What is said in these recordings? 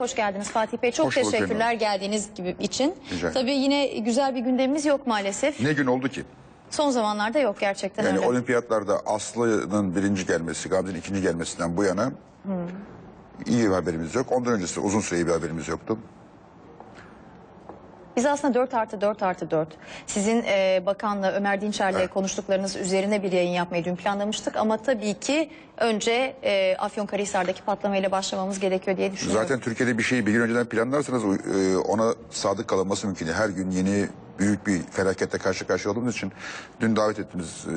Hoş geldiniz Fatih Bey. Çok Hoş bulduk teşekkürler geldiğiniz gibi için. Rica. Tabii yine güzel bir gündemimiz yok maalesef. Ne gün oldu ki? Son zamanlarda yok gerçekten Yani öyle. olimpiyatlarda Aslı'nın birinci gelmesi, Gamze'nin ikinci gelmesinden bu yana iyi bir haberimiz yok. Ondan öncesi uzun süre iyi bir haberimiz yoktu. Biz aslında 4 artı 4 artı 4. Sizin e, bakanla Ömer Dinçer'le Evet. konuştuklarınız üzerine bir yayın yapmayı dün planlamıştık. Ama tabii ki önce e, Afyonkarahisar'daki patlamayla başlamamız gerekiyor diye düşünüyorum. Zaten Türkiye'de bir şeyi bir gün önceden planlarsanız e, ona sadık kalınması mümkün değil. Her gün yeni büyük bir felaketle karşı karşıya olduğumuz için dün davet ettiniz. e,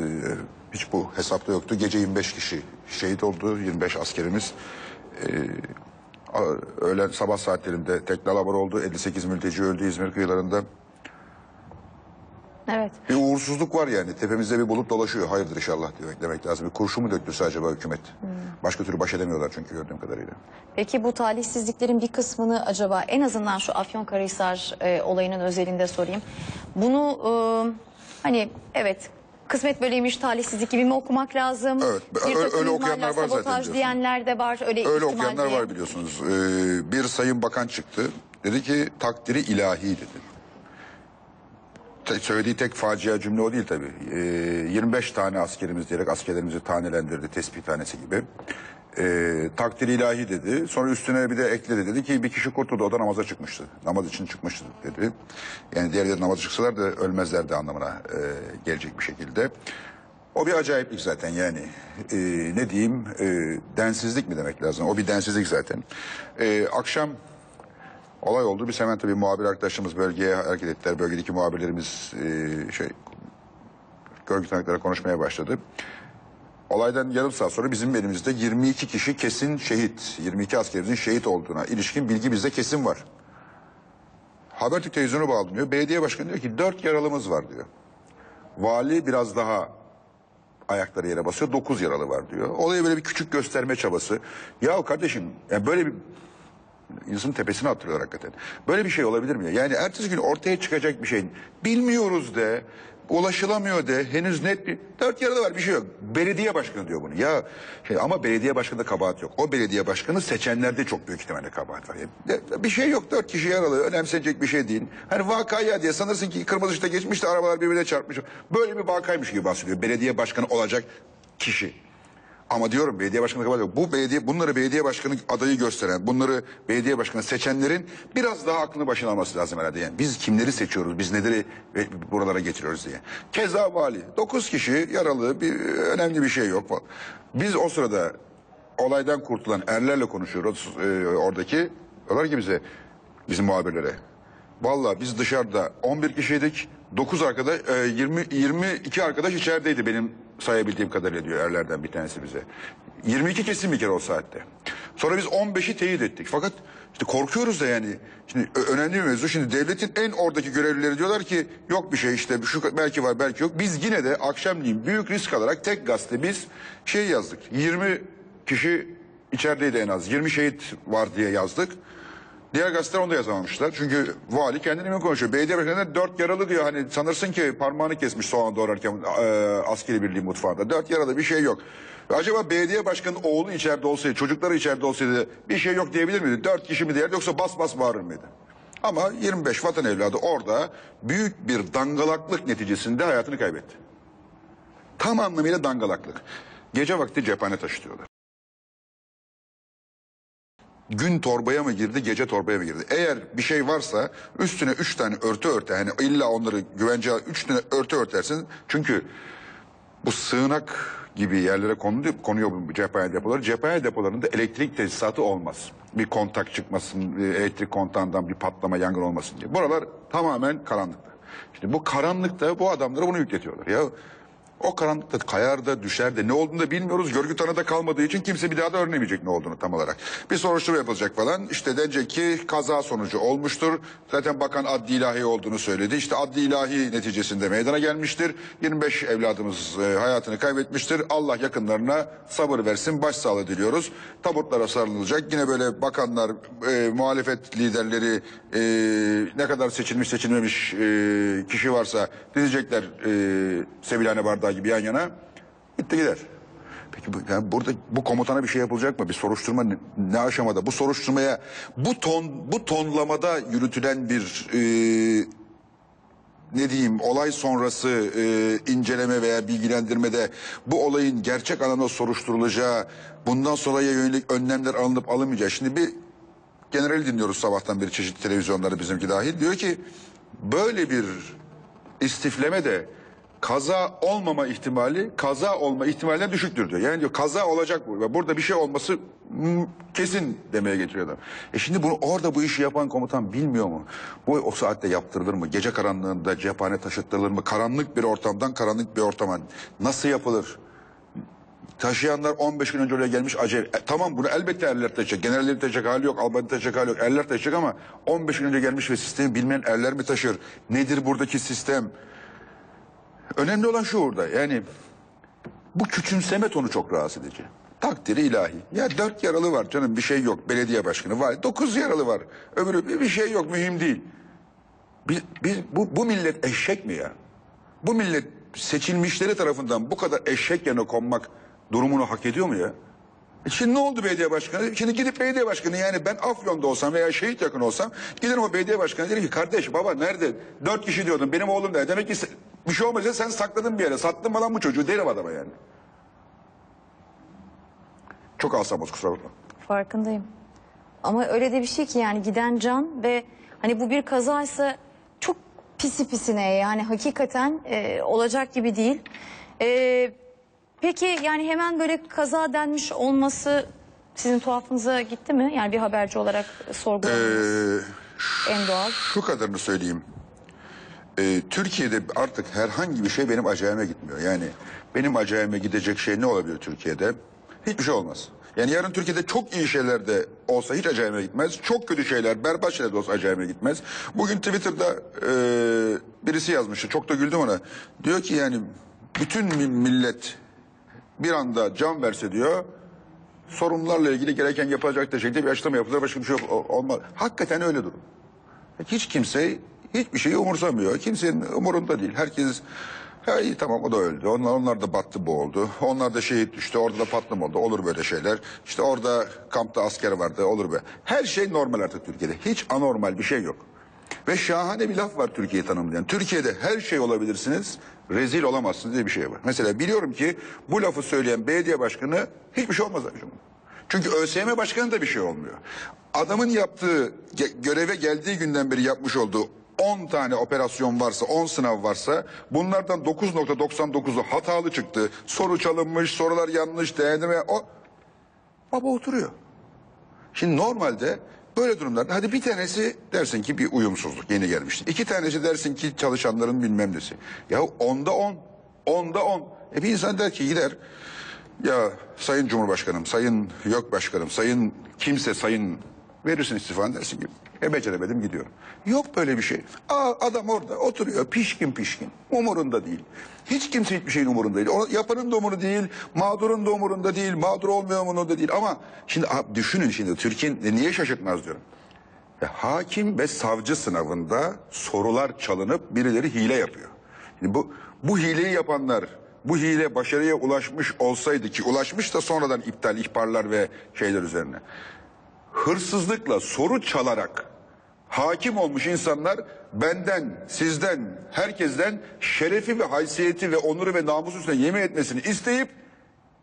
hiç bu hesapta yoktu. Gece 25 kişi şehit oldu. 25 askerimiz. E, öğlen sabah saatlerinde tekrar haber oldu. 58 mülteci öldü İzmir kıyılarında. Evet. Bir uğursuzluk var yani. Tepemizde bir bulup dolaşıyor. Hayırdır inşallah demek, demek lazım. Bir kurşun mu döktü acaba hükümet? Başka türlü baş edemiyorlar çünkü gördüğüm kadarıyla. Peki bu talihsizliklerin bir kısmını acaba en azından şu Afyonkarahisar e, olayının özelinde sorayım. Bunu e, hani evet kısmet böyleymiş talihsizlik gibi mi okumak lazım? Evet, Bir öyle- öyle okuyanlar var zaten sabotaj diyenler de var. Öyle, Öyle okuyanlar diye. var biliyorsunuz. Ee, bir sayın bakan çıktı. Dedi ki takdiri ilahi dedi. Te- söylediği tek facia cümle o değil tabii. Ee, 25 tane askerimiz diyerek askerlerimizi tanelendirdi tespih tanesi gibi. Ee, takdir ilahi dedi. Sonra üstüne bir de ekledi dedi ki bir kişi kurtuldu o da namaza çıkmıştı. Namaz için çıkmıştı dedi. Yani diğerleri namaza çıksalar da ölmezlerdi anlamına e, gelecek bir şekilde. O bir acayiplik zaten yani. Ee, ne diyeyim e, densizlik mi demek lazım? O bir densizlik zaten. Ee, akşam olay oldu. Biz hemen tabii muhabir arkadaşlarımız bölgeye hareket ettiler. Bölgedeki muhabirlerimiz e, şey görgü tanıkları konuşmaya başladı. Olaydan yarım saat sonra bizim elimizde 22 kişi kesin şehit, 22 askerimizin şehit olduğuna ilişkin bilgi bizde kesin var. Habertürk televizyonu bağlanıyor. Belediye başkanı diyor ki dört yaralımız var diyor. Vali biraz daha ayakları yere basıyor. Dokuz yaralı var diyor. Olaya böyle bir küçük gösterme çabası. Ya kardeşim yani böyle bir insanın tepesine attırıyor hakikaten. Böyle bir şey olabilir mi? Yani ertesi gün ortaya çıkacak bir şey. Bilmiyoruz de, ulaşılamıyor de, henüz net bir... Dört yaralı var bir şey yok. Belediye başkanı diyor bunu. Ya şey, ama belediye başkanında kabahat yok. O belediye başkanı seçenlerde çok büyük ihtimalle kabahat var. Yani, bir şey yok. Dört kişi yaralı. Önemsenecek bir şey değil. Hani vakaya diye sanırsın ki kırmızı ışıkta geçmiş de arabalar birbirine çarpmış. Böyle bir vakaymış gibi bahsediyor. Belediye başkanı olacak kişi. Ama diyorum belediye başkanı kabahat yok. Bu belediye bunları belediye başkanı adayı gösteren, bunları belediye başkanı seçenlerin biraz daha aklını başına alması lazım herhalde. Yani biz kimleri seçiyoruz, biz neleri buralara getiriyoruz diye. Keza vali. Dokuz kişi yaralı, bir önemli bir şey yok. Biz o sırada olaydan kurtulan erlerle konuşuyoruz e, oradaki. Diyorlar ki bize, bizim muhabirlere. Vallahi biz dışarıda 11 kişiydik. 9 arkadaş, e, 20 22 arkadaş içerideydi benim sayabildiğim kadarıyla diyor erlerden bir tanesi bize. 22 kesin bir kere o saatte. Sonra biz 15'i teyit ettik. Fakat işte korkuyoruz da yani. Şimdi önemli bir mevzu. Şimdi devletin en oradaki görevlileri diyorlar ki yok bir şey işte şu belki var belki yok. Biz yine de akşamleyin büyük risk alarak tek gazete biz şey yazdık. 20 kişi içerideydi en az. 20 şehit var diye yazdık. Diğer gazeteler onu da yazamamışlar. Çünkü vali kendini mi konuşuyor? Belediye başkanı dört yaralı diyor. Hani sanırsın ki parmağını kesmiş soğan doğrarken e, askeri birliği mutfağında. Dört yaralı bir şey yok. Acaba belediye başkanının oğlu içeride olsaydı, çocukları içeride olsaydı bir şey yok diyebilir miydi? Dört kişi mi derdi yoksa bas bas bağırır mıydı? Ama 25 vatan evladı orada büyük bir dangalaklık neticesinde hayatını kaybetti. Tam anlamıyla dangalaklık. Gece vakti cephane taşıtıyorlar. Gün torbaya mı girdi, gece torbaya mı girdi? Eğer bir şey varsa üstüne üç tane örtü örte, hani illa onları güvence üç tane örtü örtersin. Çünkü bu sığınak gibi yerlere konuluyor, konuyor bu cephane depoları. Cephane depolarında elektrik tesisatı olmaz. Bir kontak çıkmasın, elektrik kontağından bir patlama, yangın olmasın diye. Buralar tamamen karanlıkta. İşte bu karanlıkta bu adamlara bunu yükletiyorlar. Ya o karanlıkta kayar da düşer de ne olduğunu da bilmiyoruz. Görgü tanıda kalmadığı için kimse bir daha da öğrenemeyecek ne olduğunu tam olarak. Bir soruşturma yapılacak falan. İşte denecek ki kaza sonucu olmuştur. Zaten bakan adli ilahi olduğunu söyledi. İşte adli ilahi neticesinde meydana gelmiştir. 25 evladımız e, hayatını kaybetmiştir. Allah yakınlarına sabır versin. Başsağlığı diliyoruz. Tabutlara sarılacak. Yine böyle bakanlar, e, muhalefet liderleri e, ne kadar seçilmiş seçilmemiş e, kişi varsa dizecekler e, Sevilhane bardağı gibi yan yana. Bitti gider. Peki yani burada bu komutana bir şey yapılacak mı? Bir soruşturma ne, ne aşamada? Bu soruşturmaya bu ton bu tonlamada yürütülen bir e, ne diyeyim olay sonrası e, inceleme veya bilgilendirmede bu olayın gerçek anlamda soruşturulacağı, bundan sonraya yönelik önlemler alınıp alınmayacağı. Şimdi bir generali dinliyoruz sabahtan beri çeşitli televizyonları bizimki dahil. Diyor ki böyle bir istifleme de kaza olmama ihtimali kaza olma ihtimalinden düşüktür diyor. Yani diyor kaza olacak bu ve burada bir şey olması kesin demeye getiriyor adam. E şimdi bunu orada bu işi yapan komutan bilmiyor mu? Bu o saatte yaptırılır mı? Gece karanlığında cephane taşıtılır mı? Karanlık bir ortamdan karanlık bir ortama nasıl yapılır? Taşıyanlar 15 gün önce oraya gelmiş acele. E, tamam bunu elbette erler taşıyacak. Generallerin taşıyacak hali yok, albayın taşıyacak hali yok. Erler taşıyacak ama 15 gün önce gelmiş ve sistemi bilmeyen erler mi taşır? Nedir buradaki sistem? Önemli olan şu orada yani bu küçümseme tonu çok rahatsız edici. Takdiri ilahi. Ya dört yaralı var canım bir şey yok. Belediye başkanı var. Dokuz yaralı var. Öbürü bir, şey yok mühim değil. Biz, biz, bu, bu millet eşek mi ya? Bu millet seçilmişleri tarafından bu kadar eşek yerine konmak durumunu hak ediyor mu ya? E Şimdi ne oldu belediye başkanı? Şimdi gidip belediye başkanı yani ben Afyon'da olsam veya şehit yakın olsam giderim o belediye başkanı derim ki kardeş baba nerede? Dört kişi diyordun benim oğlum da demek ki bir şey olmayacak sen sakladın bir yere sattın lan bu çocuğu derim adama yani. Çok alsam kusura bakma. Farkındayım. Ama öyle de bir şey ki yani giden can ve hani bu bir kazaysa çok pisi pisine yani hakikaten e, olacak gibi değil. E, peki yani hemen böyle kaza denmiş olması sizin tuhafınıza gitti mi? Yani bir haberci olarak sorgulamanız Ee, en doğal. Şu kadarını söyleyeyim. Ee, Türkiye'de artık herhangi bir şey benim acayime gitmiyor. Yani benim acayime gidecek şey ne olabilir Türkiye'de? Hiçbir şey olmaz. Yani yarın Türkiye'de çok iyi şeyler de olsa hiç acayime gitmez. Çok kötü şeyler, berbat şeyler de olsa acayime gitmez. Bugün Twitter'da e, birisi yazmıştı. Çok da güldüm ona. Diyor ki yani bütün mi- millet bir anda can verse diyor sorunlarla ilgili gereken yapılacak da şekilde bir açıklama yapılır başka bir şey olmaz. Hakikaten öyle durum. Hiç kimse hiçbir şeyi umursamıyor. Kimsenin umurunda değil. Herkes ya iyi tamam o da öldü. Onlar, onlar da battı boğuldu. Onlar da şehit düştü. Orada da patlama oldu. Olur böyle şeyler. İşte orada kampta asker vardı. Olur be. Her şey normal artık Türkiye'de. Hiç anormal bir şey yok. Ve şahane bir laf var Türkiye'yi tanımlayan. Türkiye'de her şey olabilirsiniz, rezil olamazsınız diye bir şey var. Mesela biliyorum ki bu lafı söyleyen belediye başkanı hiçbir şey olmaz. akşam. Çünkü ÖSYM başkanı da bir şey olmuyor. Adamın yaptığı, göreve geldiği günden beri yapmış olduğu 10 tane operasyon varsa, 10 sınav varsa bunlardan 9.99'u hatalı çıktı. Soru çalınmış, sorular yanlış, değerlendirme... O... Baba oturuyor. Şimdi normalde böyle durumlarda hadi bir tanesi dersin ki bir uyumsuzluk yeni gelmişti. İki tanesi dersin ki çalışanların bilmem nesi. Ya onda on, onda on. E bir insan der ki gider ya sayın cumhurbaşkanım, sayın yok başkanım, sayın kimse sayın verirsin istifanı dersin ki e beceremedim gidiyorum. Yok böyle bir şey. Aa, adam orada oturuyor pişkin pişkin. Umurunda değil. Hiç kimse hiçbir şeyin umurunda değil. O, yapanın da umurunda değil, mağdurun da umurunda değil, mağdur olmayan umurunda değil. Ama şimdi düşünün şimdi Türkiye'nin niye şaşırtmaz diyorum. Ya, hakim ve savcı sınavında sorular çalınıp birileri hile yapıyor. Şimdi bu bu hileyi yapanlar bu hile başarıya ulaşmış olsaydı ki ulaşmış da sonradan iptal ihbarlar ve şeyler üzerine. Hırsızlıkla soru çalarak hakim olmuş insanlar benden, sizden, herkesten şerefi ve haysiyeti ve onuru ve namusu üstüne yemin etmesini isteyip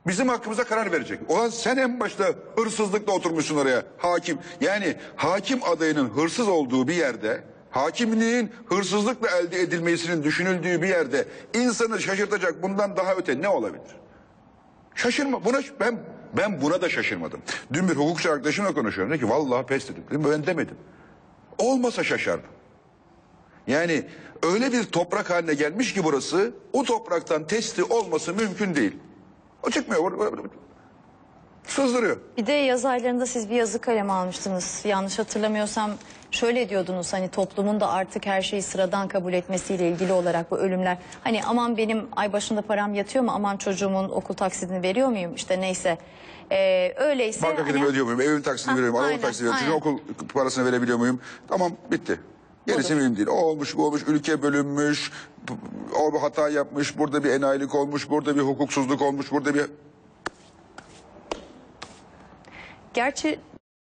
bizim hakkımıza karar verecek. Ulan sen en başta hırsızlıkla oturmuşsun oraya hakim. Yani hakim adayının hırsız olduğu bir yerde hakimliğin hırsızlıkla elde edilmesinin düşünüldüğü bir yerde insanı şaşırtacak bundan daha öte ne olabilir? Şaşırma. Buna ben ben buna da şaşırmadım. Dün bir hukukçu arkadaşımla konuşuyorum. Dedi ki vallahi pes dedim. Dedim, Ben demedim. Olmasa şaşardım. Yani öyle bir toprak haline gelmiş ki burası o topraktan testi olması mümkün değil. O çıkmıyor. Sızdırıyor. Bir de yaz aylarında siz bir yazı kaleme almıştınız. Yanlış hatırlamıyorsam şöyle diyordunuz hani toplumun da artık her şeyi sıradan kabul etmesiyle ilgili olarak bu ölümler. Hani aman benim ay başında param yatıyor mu aman çocuğumun okul taksidini veriyor muyum işte neyse. Ee, öyleyse Banka hani- gidip ödüyor muyum? Evin taksini Ha, veriyor muyum? Araba taksini veriyor muyum? Çocuğun okul parasını verebiliyor muyum? Tamam bitti. Gerisi mühim değil. O olmuş bu olmuş. Ülke bölünmüş. O bir hata yapmış. Burada bir enayilik olmuş. Burada bir hukuksuzluk olmuş. Burada bir... Gerçi